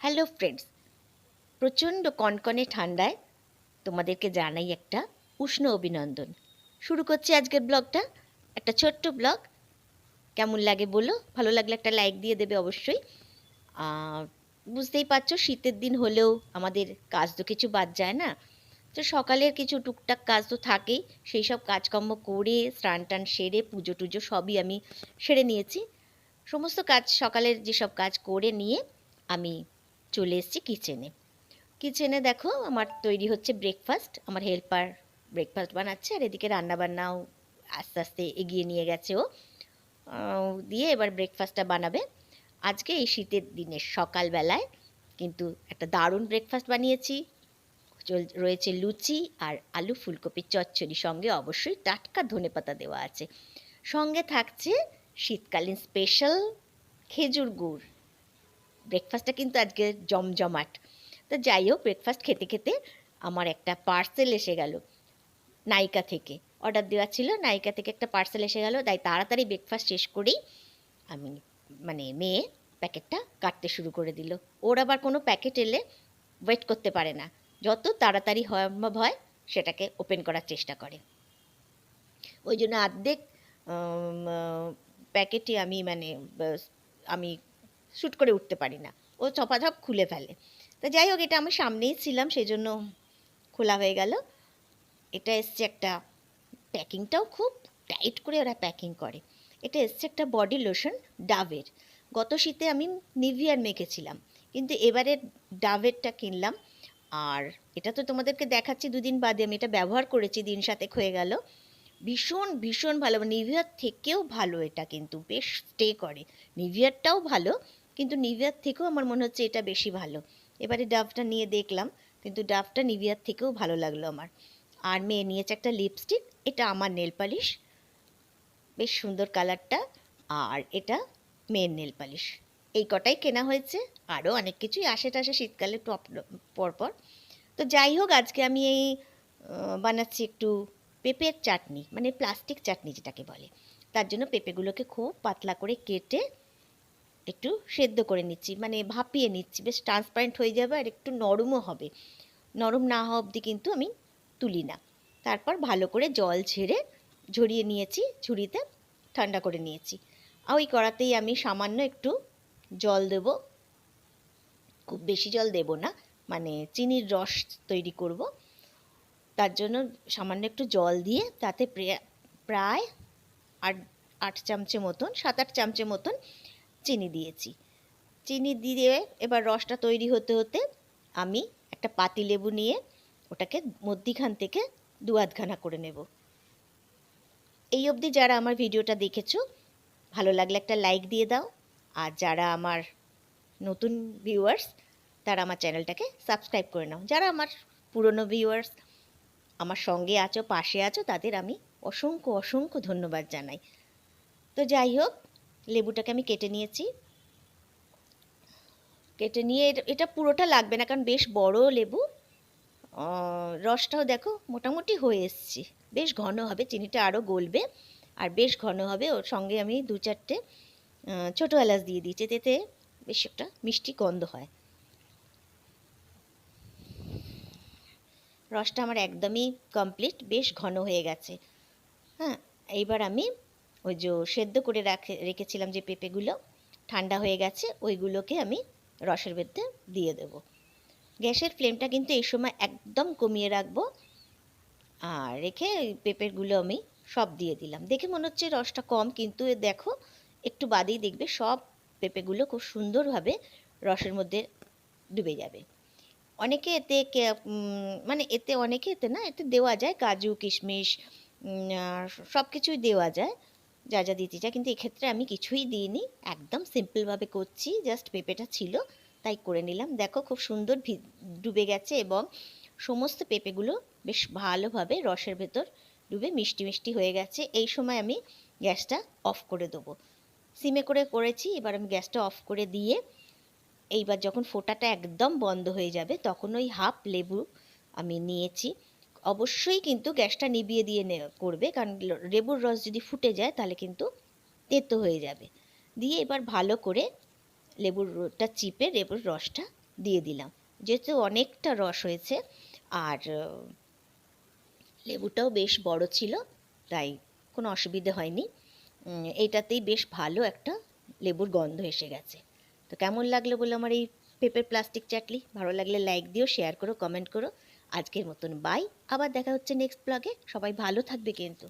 Hello friends প্রচণ্ড কনকনে ঠান্ডায় তোমাদেরকে জানাই একটা উষ্ণ অভিনন্দন। শুরু করছি আজকের ব্লগটা। একটা ছোট্ট ব্লগ। কেমন লাগে বলো? ভালো লাগলে একটা লাইক দিয়ে দেবে অবশ্যই। বুঝতেই পারছ, শীতের দিন হলেও আমাদের কাজ তো কিছু বাদ যায় না। তো সকালের কিছু টুকটাক কাজ তো থাকেই। সেই সব কাজকর্ম করে, স্নান টান সেরে, পুজো টুজো সবই আমি সেরে নিয়েছি। সমস্ত কাজ সকালের যেসব কাজ করে নিয়ে আমি চলে এসেছি কিচেনে কিচেনে দেখো আমার তৈরি হচ্ছে ব্রেকফাস্ট আমার হেল্পার ব্রেকফাস্ট বানাচ্ছে আর এদিকে রান্নাবান্নাও আস্তে আস্তে এগিয়ে নিয়ে গেছে ও। দিয়ে এবার ব্রেকফাস্টটা বানাবে। আজকে এই শীতের দিনে সকালবেলায় কিন্তু একটা দারুণ ব্রেকফাস্ট বানিয়েছি। চল- রয়েছে লুচি আর আলু ফুলকপির চচ্চড়ি, সঙ্গে অবশ্যই টাটকা ধনেপাতা দেওয়া আছে। সঙ্গে থাকছে শীতকালীন স্পেশাল খেজুর গুড়। ব্রেকফাস্টটা কিন্তু আজকে জমজমাট। তো যাই হোক ব্রেকফাস্ট খেতে খেতে আমার একটা পার্সেল এসে গেল নাইকা থেকে। অর্ডার দেওয়া ছিল নাইকা থেকে একটা পার্সেল এসে গেল। তাই তাড়াতাড়ি ব্রেকফাস্ট শেষ করেই আমি মানে মেয়ে প্যাকেটটা কাটতে শুরু করে দিল। ওর আবার কোনো প্যাকেট এলে ওয়েট করতে পারে না। যত তাড়াতাড়ি সম্ভব হয়, সেটাকে ওপেন করার চেষ্টা করে। ওই জন্য অর্ধেক প্যাকেটই আমি মানে আমি শ্যুট করে উঠতে পারি না। ও চপাঝপ খুলে ফেলে। তো যাই হোক, এটা আমি সামনেই ছিলাম সেই জন্য খোলা হয়ে গেল। এটা এসছে একটা প্যাকিংটাও খুব টাইট করে ওরা প্যাকিং করে। এটা এসছে একটা বডি লোশন ডাভের। গত শীতে আমি নিভিয়ার মেখেছিলাম, কিন্তু এবারে ডাভেরটা কিনলাম। আর এটা তো তোমাদেরকে দেখাচ্ছি, দুদিন বাদে আমি এটা ব্যবহার করেছি, দিন সাতেক হয়ে গেল। ভীষণ ভীষণ ভালো, নিভিয়ার থেকেও ভালো এটা কিন্তু, বেশ স্টে করে। নিভিয়ারটাও ভালো কিন্তু নিভিয়ার থেকেও আমার মনে হচ্ছে এটা বেশি ভালো। এবারে ডাভটা নিয়ে দেখলাম, কিন্তু ডাভটা নিভিয়ার থেকেও ভালো লাগল আমার। আর মেয়ে নিয়েছে একটা লিপস্টিক এটা আমার নেল পালিশ বেশ সুন্দর কালারটা আর এটা মেয়ের নেল পালিশ এই কটাই কেনা হয়েছে, আরও অনেক কিছুই টাসে শীতকালে টপ পরপর। তো যাই হোক, আজকে আমি এই বানাচ্ছি একটু পেঁপের চাটনি মানে প্লাস্টিক চাটনি যেটাকে বলে। তার জন্য পেঁপেগুলোকে খুব পাতলা করে কেটে একটু সেদ্ধ করে নিচ্ছি মানে ভাপিয়ে নিচ্ছি। বেশ ট্রান্সপারেন্ট হয়ে যাবে আর একটু নরমও হবে। নরম না হওয়া অবধি কিন্তু আমি তুলি না। তারপর ভালো করে জল ছেড়ে ঝরিয়ে নিয়েছি, ঝুড়িতে ঠান্ডা করে নিয়েছি। আর ওই কড়াতেই আমি সামান্য একটু জল দেব। খুব বেশি জল দেব না মানে চিনির রস তৈরি করব। তার জন্য সামান্য একটু জল দিয়ে তাতে প্রায় আট আট চামচে মতন, সাত, আট চামচে মতন চিনি দিয়েছি। চিনি দিয়ে এবার রসটা তৈরি হতে হতে আমি একটা পাতি লেবু নিয়ে ওটাকে মধ্যিখান থেকে দু আধখানা করে নেব। এই অবধি যারা আমার ভিডিওটা দেখেছ, ভালো লাগলে একটা লাইক দিয়ে দাও। আর যারা আমার নতুন ভিউয়ার্স তারা আমার চ্যানেলটাকে সাবস্ক্রাইব করে নাও। যারা আমার পুরনো ভিউয়ার্স আমার সঙ্গে আছো, পাশে আছো, তাদের আমি অসংখ্য অসংখ্য ধন্যবাদ জানাই। তো যাই হোক লেবুটাকে আমি কেটে নিয়েছি। কেটে নিয়ে এটা পুরোটা লাগবে না, কারণ বেশ বড় লেবু। রসটাও দেখো মোটামুটি হয়ে এসছে। বেশ ঘন হবে, চিনিটা আরও গলবে, আর বেশ ঘন হবে। ওর সঙ্গে আমি দু চারটে ছোটো এলাচ দিয়ে দিয়েছি, এতে বেশ একটা মিষ্টি গন্ধ হয়। রসটা আমার একদমই কমপ্লিট বেশ ঘন হয়ে গেছে। হ্যাঁ এইবার আমি ওই যে সেদ্ধ করে রাখে, রেখেছিলাম যে পেঁপেগুলো, ঠান্ডা হয়ে গেছে, ওইগুলোকে আমি রসের মধ্যে দিয়ে দেবো। গ্যাসের ফ্লেমটা কিন্তু এই সময় একদম কমিয়ে রাখব। আর রেখে পেঁপেগুলো আমি সব দিয়ে দিলাম। দেখে মনে হচ্ছে রসটা কম, কিন্তু দেখো, একটু বাদেই দেখবে সব পেঁপেগুলো খুব সুন্দরভাবে রসের মধ্যে ডুবে যাবে। অনেকে এতে মানে এতে অনেকে এতে না, এতে দেওয়া যায় কাজু, কিশমিশ সব কিছুই দেওয়া যায়। যা যা দিতে চায় কিন্তু এক্ষেত্রে আমি কিছুই দিইনি। একদম সিম্পলভাবে করছি। জাস্ট পেঁপেটা ছিল, তাই করে নিলাম। দেখো খুব সুন্দর ডুবে গেছে এবং সমস্ত পেঁপেগুলো বেশ ভালোভাবে রসের ভেতর ডুবে মিষ্টি মিষ্টি হয়ে গেছে। এই সময় আমি গ্যাসটা অফ করে দেবো। সিমে করে করেছি। এবার আমি গ্যাসটা অফ করে দিয়ে এইবার যখন ফোটাটা একদম বন্ধ হয়ে যাবে, তখন ওই হাফ লেবু আমি নিয়েছি। অবশ্যই কিন্তু গ্যাসটা নিভিয়ে দিয়ে করবে। কারণ লেবুর রস যদি ফুটে যায়, তাহলে কিন্তু তেতো হয়ে যাবে। দিয়ে এবার ভালো করে লেবুরটা চিপে লেবুর রসটা দিয়ে দিলাম। যেহেতু অনেকটা রস হয়েছে, আর লেবুটাও বেশ বড় ছিল, তাই কোনো অসুবিধে হয়নি। এটাতেই বেশ ভালো একটা লেবুর গন্ধ এসে গেছে। তো কেমন লাগল বলে আমার এই পেঁপের প্লাস্টিক চাটলি ভালো লাগলে লাইক দিও, শেয়ার করো, কমেন্ট করো। আজকের মতন বাই আবার দেখা হচ্ছে নেক্সট ব্লগে সবাই ভালো থাকবে কিন্তু।